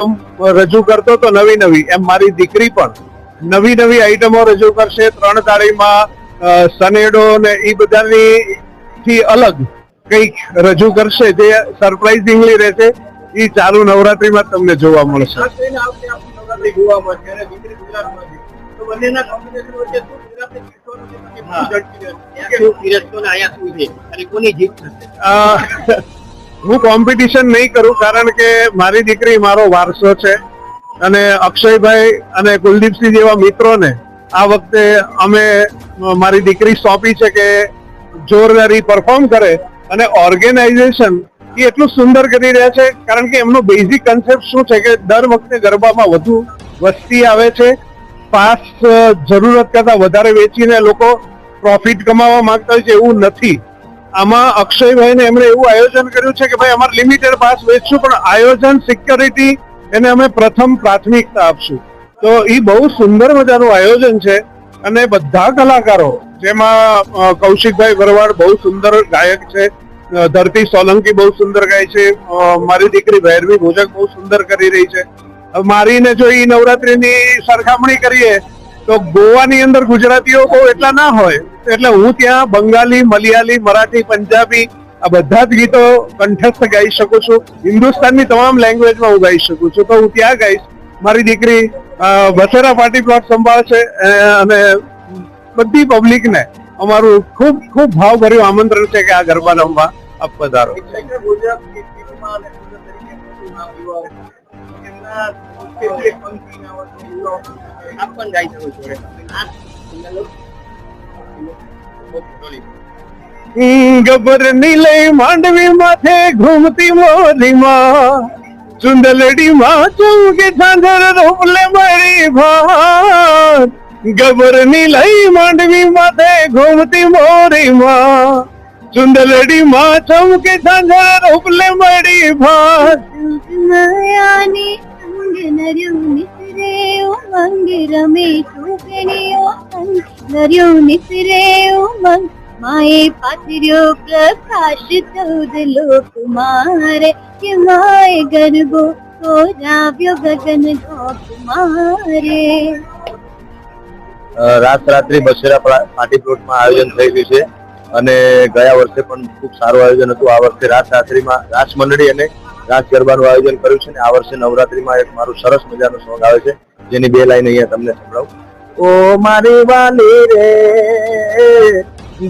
રજૂ કરતો તો નવી નવી. એમ મારી દીકરી પણ નવી નવી આઈટમો રજૂ કરશે. ત્રણ તાળીમાં સનેડો ને એ બધાની થી અલગ કંઈક રજૂ કરશે જે સરપ્રાઇઝિંગલી રહેશે. એ ચાલુ નવરાત્રીમાં તમને જોવા મળશે. કોની જીત થશે? હું કોમ્પિટિશન નહીં કરું, કારણ કે મારી દીકરી મારો વારસો છે અને અક્ષયભાઈ અને કુલદીપસિંહ જેવા મિત્રોને આ વખતે અમે મારી દીકરી સોંપી છે કે જોરદારી પરફોર્મ કરે અને ઓર્ગેનાઇઝેશન એ એટલું સુંદર કરી રહ્યા છે, કારણ કે એમનો બેઝિક કન્સેપ્ટ શું છે કે દર વખતે ગરબામાં વધુ વસ્તી આવે છે, પાસ જરૂરત કરતાં વધારે વેચીને લોકો પ્રોફિટ કમાવા માંગતા હોય છે એવું નથી. આમાં અક્ષયભાઈને એમણે એવું આયોજન કર્યું છે કે ભાઈ, અમારે લિમિટેડ પાસ વેચશું, પણ આયોજન સિક્યોરિટી એને અમે પ્રથમ પ્રાથમિકતા આપશું. તો એ બહુ સુંદર મજાનું આયોજન છે અને બધા કલાકારો, જેમાં કૌશિકભાઈ ભરવાડ બહુ સુંદર ગાયક છે ધરતી સોલંકી બહુ સુંદર ગાય છે મારી દીકરી ભૈરવી ભોજક બહુ સુંદર કરી રહી છે. મારીને જો એ નવરાત્રીની સરખામણી કરીએ તો ગોવાની અંદર ગુજરાતીઓ બહુ એટલા ના હોય. એટલે હું ત્યાં બંગાળી મલયાલી મરાઠી, પંજાબી આ બધા જ ગીતો કંઠસ્થ ગાઈ શકું છું. હિન્દુસ્તાનની તમામ લેંગ્વેજમાં હું ગાઈ શકું છું. તો હું ત્યાં ગાઈશ. મારી દીકરી વસેરા પાર્ટી પ્લોટ સંભાળશે અને બધી પબ્લિકને અમારું ખૂબ ખૂબ ભાવભર્યું આમંત્રણ છે કે આ ગરબા રમવા આપ પધારો. આપ પણ ગાઈ શકો છો. ગબર લઈ માંડવી માથે ઘૂમતી મોરીમાં ચુંદલડી માં ચુંગે ઝાંઝર રોપલે મારી ભાર ગબર લઈ માંડવી માથે ઘૂમતી મોરીમાં ચુંદલડી માં ચમકે ઝાંઝર રોપલે મારી સંગ નર્યું નિસરે ઉમંગ રમે રાત રાત્રિ બસેરા પાટી પ્લોટમાં આયોજન રહ્યું છે અને ગયા વર્ષે પણ ખૂબ સારું આયોજન હતું. આ વર્ષે રાત રાત્રિમાં રાસ મંડળી અને રાસ ગરબાનું આયોજન કર્યું છે ને આ વર્ષે નવરાત્રીમાં એક મારું સરસ મજાનું સોંગ આવે છે, જેની બે લાઈન અહીંયા તમને સંભળાવું. ઓ મારી વાલી રે,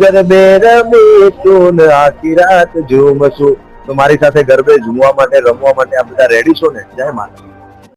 ગરબે રમી તું આખી રાત ઝૂમશું. તો મારી સાથે ગરબે ઝૂમવા માટે, રમવા માટે આ બધા રેડી છો ને? જય માતા